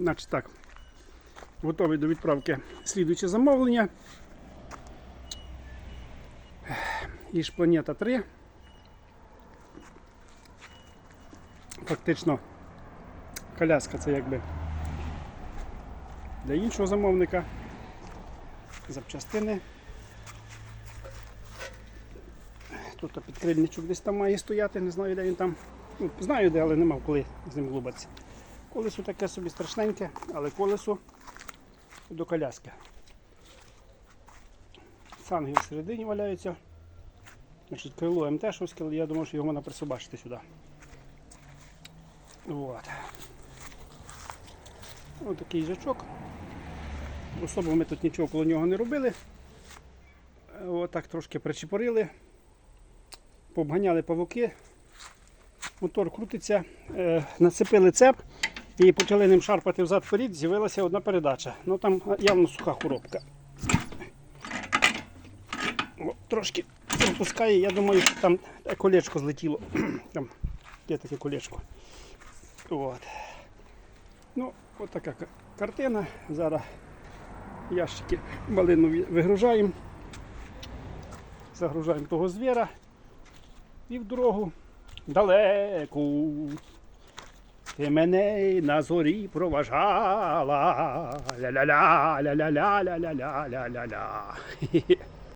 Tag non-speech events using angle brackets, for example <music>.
Значить так. Готовий до відправки слідуюче замовлення. Іж планета 3. Фактично коляска це якби для іншого замовника. Запчастини. Тут підкрильничок десь там має стояти, не знаю, де він там. Ну, знаю де, але не мав коли з ним глубатися. Колесо таке собі страшненьке, але колесо до коляски. Санги всередині валяються. Значить, крило МТ-шовське, але я думаю, що його можна присобачити сюди. От. Ось такий жачок. Особо ми тут нічого коло нього не робили. Отак трошки причепорили, пообганяли павуки, мотор крутиться, е, нацепили цеп і почали ним шарпати взад вперед, з'явилася одна передача. Ну там явно суха коробка. О, трошки пропускає, я думаю, що там колечко злетіло. <clears throat> Там є таке колечко. От. Ну, от така картина. Зараз ящики малинові вигружаємо. Загружаємо того звіра і в дорогу далеку. Ти мене на зорі проважала. Ля-ля-ля, ля-ля-ля, ля-ля-ля, ля-ля-ля.